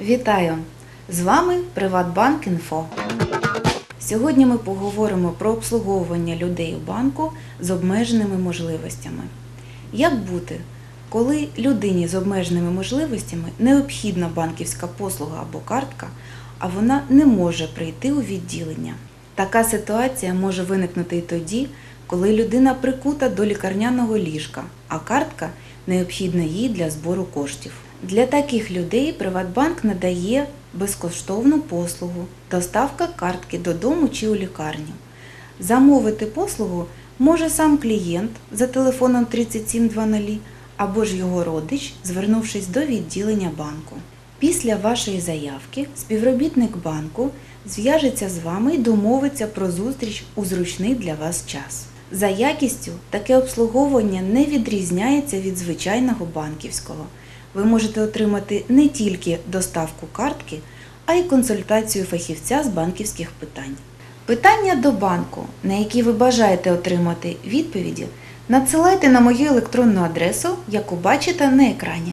Вітаю! З вами Приватбанк Інфо. Сьогодні ми поговоримо про обслуговування людей у банку з обмеженими можливостями. Як бути, коли людині з обмеженими можливостями необхідна банківська послуга або картка, а вона не може прийти у відділення? Така ситуація може виникнути і тоді, коли людина прикута до лікарняного ліжка, а картка необхідна їй для збору коштів. Для таких людей Приватбанк надає безкоштовну послугу доставка картки додому чи у лікарню. Замовити послугу може сам клієнт за телефоном 3720 або ж його родич, звернувшись до відділення банку. Після вашої заявки співробітник банку зв'яжеться з вами і домовиться про зустріч у зручний для вас час. За якістю таке обслуговування не відрізняється від звичайного банківського. Ви можете отримати не тільки доставку картки, а й консультацію фахівця з банківських питань. Питання до банку, на які ви бажаєте отримати відповіді, надсилайте на мою електронну адресу, яку бачите на екрані.